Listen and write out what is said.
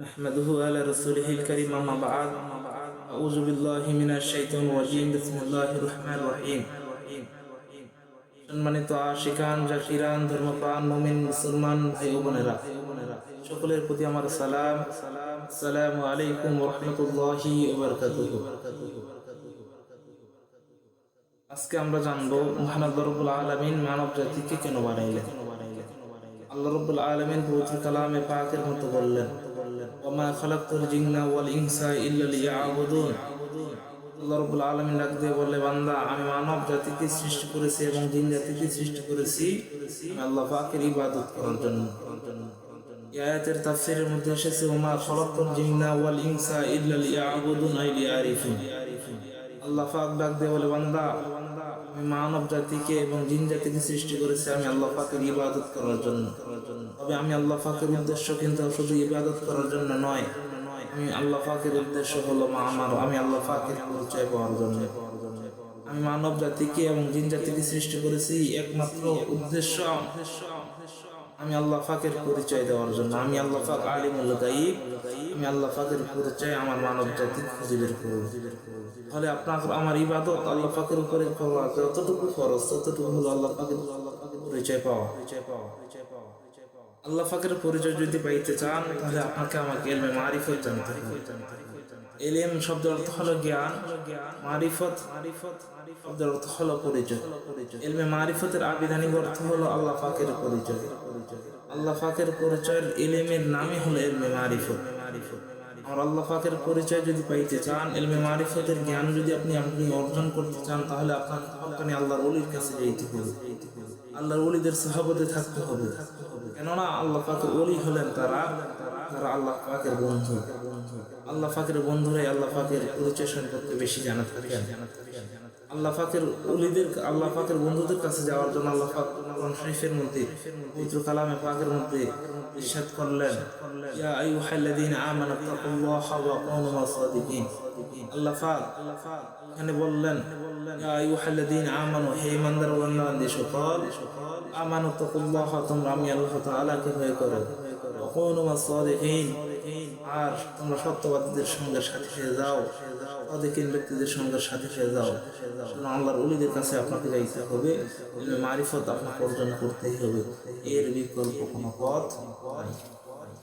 نحمده على رسوله الكريم أما بعد أعوذ بالله من الشيطان الرجيم بسم الله الرحمن الرحيم সম্মানিত আশিকান জাকিরান ধর্মপ্রাণ মুমিন মুসলমান ভাই ও বোনেরা সকলের প্রতি আমার সালাম সালাম আলাইকুম রহমতুল্লাহি আজকে আমরা জানবো মহানব রব্বুল আলমিন মানব জাতিকে কেন বানাইলেন আল্লাহ রব্বুল আলমিন পবিত্র কালামে পাকের মতো বললেন ওমা খালাকুল জিন্না ওয়াল ইনসা ইল্লা লিয়াবুদুন আল্লাহ বললে, বান্দা, আমি মানব জাতিকে সৃষ্টি করেছি এবং জিন জাতিকে সৃষ্টি করেছি। আল্লাহ পাকের ইবাদত করার জন্য। আয়াতের তাফসীরের মধ্যে এসেছে, ওমা খালাকুল জিন্না ওয়াল ইনসা ইল্লা লিয়াবুদুন আই লিয়ারিফুন। আল্লাহ পাক ডাক দিয়ে বলে, বান্দা আমি মানব জাতিকে এবং জিন জাতিকে সৃষ্টি করেছি আমি আল্লাহ পাকের ইবাদত করার জন্য। তবে আমি আল্লাহ পাকের উদ্দেশ্য কিন্তু শুধু ইবাদত করার জন্য নয়, আমি আল্লাহ পাকের উদ্দেশ্য হলো মা আমার, আমি আল্লাহ পাকের পরিচয় পাওয়ার জন্য। আমি মানব জাতিকে এবং জিন জাতিকে সৃষ্টি করেছি একমাত্র উদ্দেশ্য আমি আল্লাহ পাকের পরিচয় দেওয়ার জন্য, আমি আল্লাহ পাক আলিমুল গাইব আমি আল্লাহ পাকের পরিচয় আমার মানব জাতি খুঁজে বের তাহলে আপনার আমার ইবাদত আল্লাহ পাকের উপরে করা যতটুকু খরচ ততটুকু হলো আল্লাহ পাকের পরিচয় পাওয়া পরিচয় পাওয়া পরিচয় পাওয়া। আল্লাহ পাকের পরিচয় যদি পাইতে চান, তাহলে আপনাকে আমাকে এলমে মারিফত জানতে হবে। এলেম শব্দের অর্থ হলো জ্ঞান, মারিফত মারিফত শব্দের অর্থ হলো পরিচয়। এলমে মারিফতের আবিধানিক অর্থ হলো আল্লাহ পাকের পরিচয়। আল্লাহ পাকের পরিচয়ের এলেমের নামই হলো এলমে মারিফত। আর আল্লাহ পাকের পরিচয় যদি পাইতে চান, এলমে মারিফতের জ্ঞান যদি আপনি আপনি অর্জন করতে চান, তাহলে আপনাকে আপনি আল্লাহর অলির কাছে যেতে হবে। আল্লাহর অলিদের সাহাবতে থাকতে হবে। কেননা আল্লাহ পাকের অলি হলেন তারা তারা আল্লাহ পাকের বন্ধু। আল্লাহ পাকের বন্ধুরাই আল্লাহ পাকের পরিচয় সম্পর্কে বেশি জানা থাকেন। আল্লাহ পাকের অলিদের আল্লাহ পাকের বন্ধুদের কাছে যাওয়ার জন্য আল্লাহ পাক কোরআন শরীফের মধ্যে, পবিত্র কালামে পাকের মধ্যে ইরশাদ করলেন। ইয়া আইয়ুহাল্লাযীনা আমানু তাকুল্লাহা ওয়া কুনু মাস-সাদিকিন। আল্লাহ পাক এখানে বললেন, ইয়া আইয়ুহাল্লাযীনা আমানু, হে ইমানদার ওয়ান্নান্দি সকল, আমানু তাকুল্লাহা তোমরা আমি আল্লাহ তাআলাকে ভয় করো। আর তোমরা সত্যবাদীদের সঙ্গে সাথে হয়ে যাও অধিকিন ব্যক্তিদের সঙ্গে সাথে হয়ে যাও। আল্লাহর অলিদের কাছে আপনাকে যাইতে হবে মারিফত আপনাকে অর্জন করতেই হবে। এর বিকল্প কোনো পথ